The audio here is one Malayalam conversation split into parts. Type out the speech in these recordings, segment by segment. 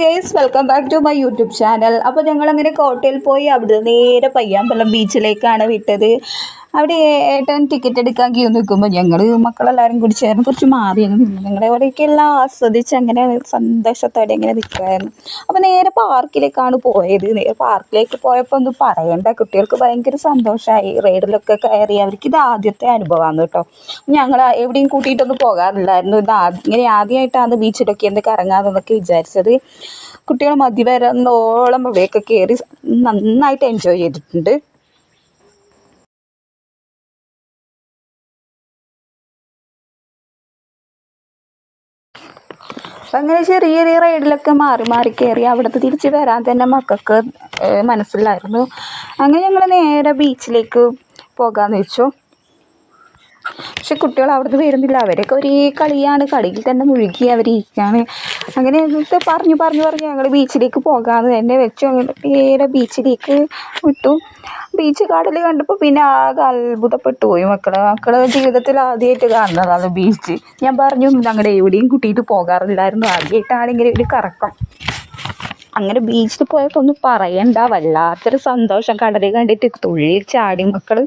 Guys welcome back to my YouTube channel അപ്പോൾ ഞങ്ങളങ്ങനെ കോട്ടയിൽ പോയി അവിടെ നേരെ പയ്യാമ്പലം ബീച്ചിലേക്കാണ് വിട്ടത്. അവിടെ ഏട്ടൻ ടിക്കറ്റ് എടുക്കാൻ ക്യൂ നിൽക്കുമ്പോൾ ഞങ്ങൾ മക്കളെല്ലാവരും കൂടി ചേർന്ന് കുറച്ച് മാറി നിന്നു. ഞങ്ങളുടെ അവിടെയൊക്കെ എല്ലാം ആസ്വദിച്ച് അങ്ങനെ സന്തോഷത്തോടെ അങ്ങനെ നിൽക്കുമായിരുന്നു അപ്പോൾ നേരെ പാർക്കിലേക്കാണ് പോയത്. നേരെ പാർക്കിലേക്ക് പോയപ്പോൾ ഒന്നും പറയണ്ട. കുട്ടികൾക്ക് ഭയങ്കര സന്തോഷമായി റൈഡിലൊക്കെ കയറി അവർക്ക് ഇത് ആദ്യത്തെ അനുഭവമാണ് കേട്ടോ. ഞങ്ങൾ എവിടെയും കൂട്ടിയിട്ടൊന്നും പോകാറില്ലായിരുന്നു. ഇത് ആദ്യം ഇങ്ങനെ ആദ്യമായിട്ടാണ് ബീച്ചിലൊക്കെ എന്ത് കറങ്ങാതെന്നൊക്കെ വിചാരിച്ചത്. കുട്ടികൾ മതി വരുന്നോളം ഇവിടെയൊക്കെ കയറി നന്നായിട്ട് എൻജോയ് ചെയ്തിട്ടുണ്ട്. അങ്ങനെ ചെറിയ ചെറിയ റൈഡിലൊക്കെ മാറി മാറി കയറി അവിടുത്തെ തിരിച്ച് വരാൻ തന്നെ മക്കൾക്ക് മനസ്സിലായിരുന്നു. അങ്ങനെ ഞങ്ങൾ നേരെ ബീച്ചിലേക്ക് പോകാമെന്ന് വെച്ചു. പക്ഷെ കുട്ടികൾ അവിടുന്ന് വരുന്നില്ല. അവരൊക്കെ ഒരേ കളിയാണ്. കളിയിൽ തന്നെ മുഴുകി അവരിയ്ക്കുകയാണ് അങ്ങനെ എന്നിട്ട് പറഞ്ഞു പറഞ്ഞു പറഞ്ഞു ഞങ്ങൾ ബീച്ചിലേക്ക് പോകാമെന്ന് തന്നെ വെച്ചു അങ്ങനെ നേരെ ബീച്ചിലേക്ക് വിട്ടു. ബീച്ച് കടൽ കണ്ടപ്പോൾ പിന്നെ ആകെ അത്ഭുതപ്പെട്ടു പോയി മക്കൾ മക്കൾ ജീവിതത്തിൽ ആദ്യമായിട്ട് കാണുന്നതാണ് ബീച്ച്. ഞാൻ പറഞ്ഞു ഞങ്ങളുടെ എവിടെയും കൂട്ടിയിട്ട് പോകാറില്ലായിരുന്നു. ആദ്യമായിട്ടാണ് ഇങ്ങനെ ഒരു കറക്കം. അങ്ങനെ ബീച്ചിൽ പോയപ്പോൾ ഒന്നും പറയണ്ട. വല്ലാത്തൊരു സന്തോഷം. കടൽ കണ്ടിട്ട് തുള്ളി ചാടി മക്കൾ.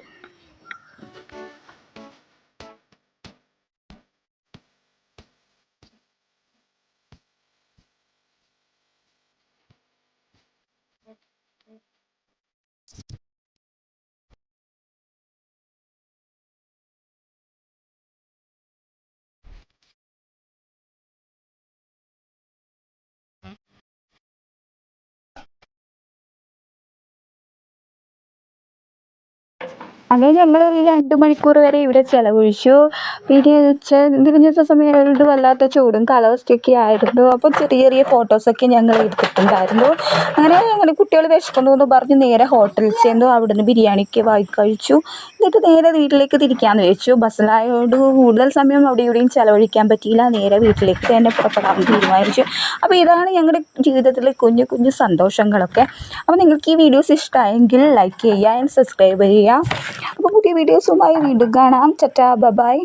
അങ്ങനെ ഞങ്ങൾ ഒരു രണ്ട് മണിക്കൂർ വരെ ഇവിടെ ചിലവഴിച്ചു. പിന്നെ ഉച്ച തിരിഞ്ഞ സമയമായിട്ട് വല്ലാത്ത ചൂടും കാലാവസ്ഥയൊക്കെ ആയിരുന്നു. അപ്പോൾ ചെറിയ ചെറിയ ഫോട്ടോസൊക്കെ ഞങ്ങൾ എടുത്തിട്ടുണ്ടായിരുന്നു. അങ്ങനെ ഞങ്ങൾ കുട്ടികൾ വിശക്കുന്നു എന്ന് പറഞ്ഞ് നേരെ ഹോട്ടലിൽ ചെന്നു. അവിടുന്ന് ബിരിയാണിക്ക് വായി കഴിച്ചു. എന്നിട്ട് നേരെ വീട്ടിലേക്ക് തിരിക്കാമെന്ന് വെച്ചു ബസ്സിലായതുകൊണ്ട് കൂടുതൽ സമയം അവിടെ ഇവിടെയും ചിലവഴിക്കാൻ പറ്റിയില്ല. നേരെ വീട്ടിലേക്ക് തന്നെ പുറപ്പെടാൻ തീരുമാനിച്ചു. അപ്പോൾ ഇതാണ് ഞങ്ങളുടെ ജീവിതത്തിലെ കുഞ്ഞു കുഞ്ഞു സന്തോഷങ്ങളൊക്കെ. അപ്പോൾ നിങ്ങൾക്ക് ഈ വീഡിയോസ് ഇഷ്ടമായെങ്കിൽ ലൈക്ക് ചെയ്യുക ആൻഡ് സബ്സ്ക്രൈബ് ചെയ്യുക. അപ്പോൾ പുതിയ വീഡിയോസുമായി വീണ്ടും കാണാം. ചറ്റാ ബബായ്